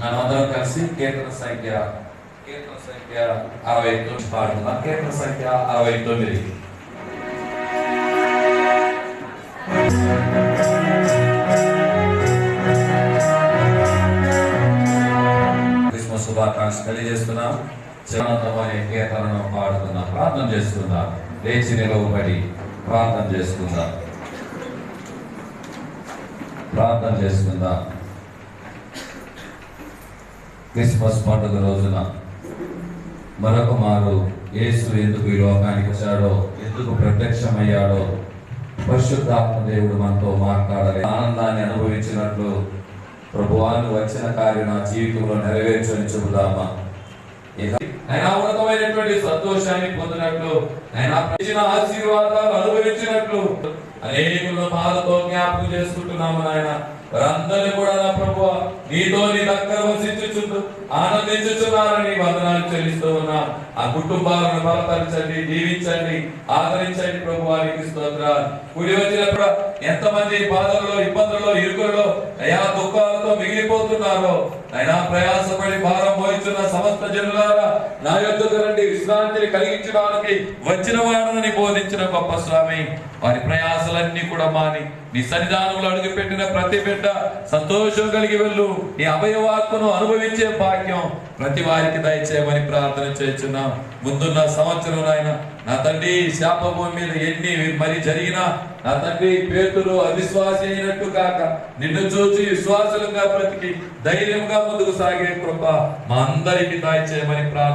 మనమందరం కలిసి సంఖ్య కీర్తన సంఖ్య అరవై తొమ్మిది పాడుతున్నాం కీర్తన సంఖ్య అరవై తొమ్మిది. క్రిస్మస్ శుభాకాంక్ష తెలియజేస్తున్నాం. పాడుతున్నాం ప్రార్థన చేస్తున్నాం. లేచి నిలవబడి ప్రార్థన చేసుకుందాం ప్రార్థన చేసుకుందాం. క్రిస్మస్ పండుగ రోజున మరొక మారు యేసు ఎందుకు ఈ లోకానికి వచ్చాడో ఎందుకు ప్రత్యక్షమయ్యాడో పరిశుద్ధాత్మ దేవుడు మనతో మాట్లాడాలి. ఆనందాన్ని అనుభవించినట్లు ప్రభువాను వచ్చిన కార్యం నా జీవితంలో నెరవేర్చని చెబుదామా? ఆయన ఉన్నతమైనటువంటి సంతోషాన్ని పొందినట్లు ఆయన ఆశీర్వాదాలు అనుభవించినట్లు అనేకులను పాదతో జ్ఞాపకం చేసుకుంటున్నాము నాయన. వారందరినీ కూడా నా ప్రభు నీతో నీ దగ్గర వసించుచుంటూ ఆనందించుచున్నారని వందనాలు చెల్లిస్తూ ఉన్నా. ఆ కుటుంబాలను బలపరచండి జీవించండి ఆదరించండి ప్రభు వారికి స్తోత్ర కుడి వచ్చినప్పుడు ఎంతమంది బాధల్లో ఇబ్బందుల్లో ఇరుకుల్లో అయా మిగిలిపోతున్నారో అయినా ప్రయాసపడి భారం మోయిస్తున్న సమస్త జనులారా నా యొక్కకు రండి. విశ్రాంతిని కలిగించడానికి వచ్చిన వాడనని బోధించిన గొప్ప స్వామి వారి ప్రయాసలన్నీ కూడా మాని నీ సన్నిధానంలో అడుగుపెట్టిన ప్రతి బిడ్డ సంతోషం కలిగి వెళ్ళు. నీ అభయవాక్కును అనుభవించే భాగ్యం ప్రతి వారికి దయచేయమని ప్రార్థన చేస్తున్నాం. ముందున్న సంవత్సరం నాయన నా తండ్రి శాపభూమి మీద ఎన్ని మరి జరిగినా నా తండ్రి పేతులు అవిశ్వాసి అయినట్టు కాక నిన్ను చూసి విశ్వాసులుగా బ్రతికి ధైర్యంగా ముందుకు సాగే కృప మా అందరికీ దయచేయమని ప్రార్థన